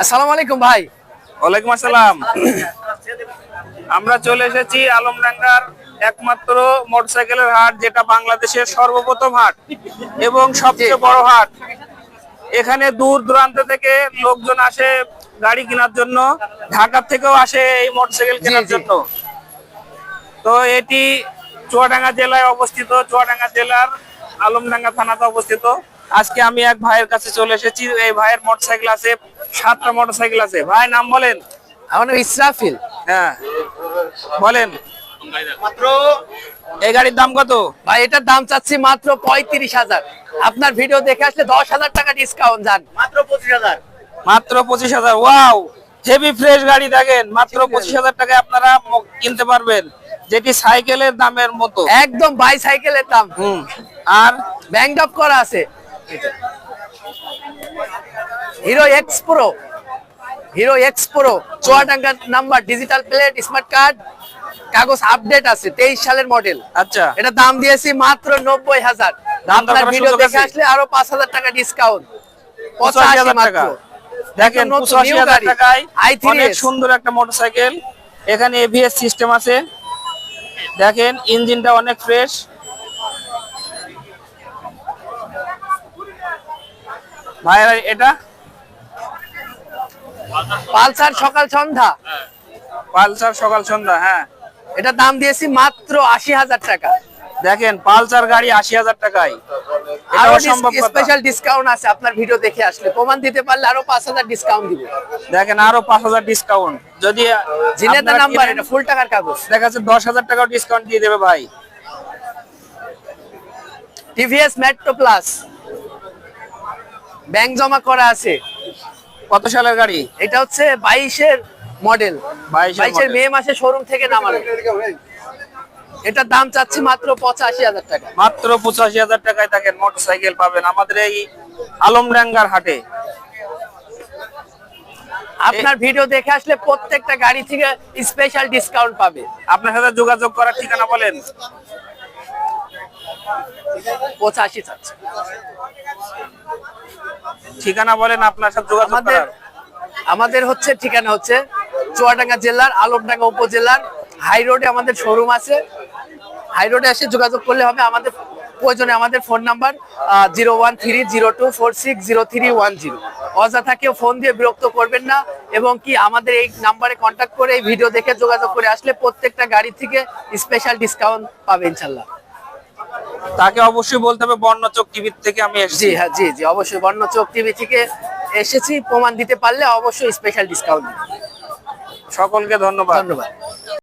আসসালামু আলাইকুম ভাই। ওয়ালাইকুম আসসালাম। আমরা চলে এসেছি আলমডাঙ্গার একমাত্র মোটরসাইকেলের হাট যেটা বাংলাদেশের সর্বপ্রথম হাট এবং সবচেয়ে বড় হাট। এখানে দূর দূরান্ত থেকে লোকজন আসে গাড়ি কেনার জন্য ঢাকা থেকেও আসে এই মোটরসাইকেল কেনার জন্য। তো এটি চুয়াডাঙ্গা জেলায় অবস্থিত চুয়াডাঙ্গা জেলার আলমডাঙ্গা থানাতে অবস্থিত। আজকে আমি এক ভাইয়ের কাছে চলে এসেছি এই ভাইয়ের মোটরসাইকেল আছে সাতটা মোটরসাইকেল আছে। ভাই নাম বলেন? আমার নাম ইসরাফিল। হ্যাঁ বলেন। এই গাড়ির দাম কত? ভাই এটার দাম চাচ্ছি মাত্র পঁয়ত্রিশ হাজার। আপনার ভিডিও দেখে আসলে দশ হাজার টাকা ডিসকাউন্ট যান মাত্র পঁচিশ হাজার। মাত্র পঁচিশ হাজার ওয়াও! হেভি ফ্রেশ গাড়ি দেখেন মাত্র পঁচিশ হাজার টাকায় আপনারা কিনতে পারবেন যেটি সাইকেলের দামের মতো। একদম বাইসাইকেলের দাম। হুম আর? ব্যাংক আপ করা আছে। Hero X Pro Hero X Pro Chuadanga number digital plate smart card কাগজ আপডেট আছে তেইশ সালের মডেল আচ্ছা। এটা দাম দিয়েছি মাত্র নব্বই হাজার। আপনার ভিডিও দেখে আসলে আরও পাঁচ হাজার টাকা ডিসকাউন্ট পঁচাশি মাত্র। দেখেন নতুন পঁচাশি হাজার টাকায় i3s অনেক সুন্দর একটা মোটরসাইকেল এখানে এবিএস সিস্টেম আছে। দেখেন ইঞ্জিনটা অনেক ফ্রেশ ভাইরা এটা? পালসার সকাল সন্ধ্যা। পালসার সকাল সন্ধ্যা হ্যাঁ। এটা দাম দিয়েছি মাত্র আশি হাজার টাকা। দেখেন পালসার গাড়ি আশি হাজার টাকায়। আরও এটাও সম্ভব কথা। স্পেশাল ডিসকাউন্ট আছে আপনার ভিডিও দেখে আসলে। প্রমাণ দিতে পারলে আরও পাঁচ হাজার ডিসকাউন্ট দিব। দেখেন আরও পাঁচ হাজার ডিসকাউন্ট যদি জিনেদা নাম্বার এটা ফুল টাকার কাগজ। দেখা যাচ্ছে দশ হাজার টাকাও ডিসকাউন্ট দিয়ে দেবে ভাই। টিভিএস মেট্রো প্লাস ব্যাংক জমা করা আছে। কত সালের গাড়ি? এটা হচ্ছে বাইশের মডেল। বাইশের মে মাসে শোরুম থেকে নামানো এটার দাম চাচ্ছি মাত্র পঁচাশি হাজার টাকা। মাত্র পঁচাশি হাজার টাকায় দেখেন মোটরসাইকেল পাবেন আমাদের এই আলমডাঙ্গার হাটে। আপনার ভিডিও দেখে আসলে প্রত্যেকটা গাড়ি থেকে স্পেশাল ডিসকাউন্ট পাবে। আপনার সাথে যোগাযোগ করার ঠিকানা বলেন। পঁচাশি চাচ্ছে। ঠিকানা বলেন আপনার সাথে যোগাযোগ আমাদের আমাদের হচ্ছে ঠিকানা হচ্ছে চুয়াডাঙ্গা জেলার আলমডাঙ্গা উপজেলার হাই রোডে আমাদের শোরুম আছে। হাই রোডে এসে যোগাযোগ করলে হবে আমাদের প্রয়োজনে আমাদের phone number zero one three zero two four six zero three one zero অযথা কেউ ফোন দিয়ে বিরক্ত করবেন না এবং কি আমাদের এই নাম্বারে কন্ট্যাক্ট করে এই ভিডিও দেখে যোগাযোগ করে আসলে প্রত্যেকটা গাড়ি থেকে স্পেশাল ডিসকাউন্ট পাবে ইনশাল্লাহ। তাকে অবশ্যই বলতে হবে বর্ণচক টিভির থেকে আমি জি এসেছি হ্যাঁ জি জি অবশ্যই বর্ণ চোখ টিভি থেকে এসেছি। প্রমাণ দিতে পারলে অবশ্যই স্পেশাল ডিসকাউন্ট সকলকে ধন্যবাদ। ধন্যবাদ।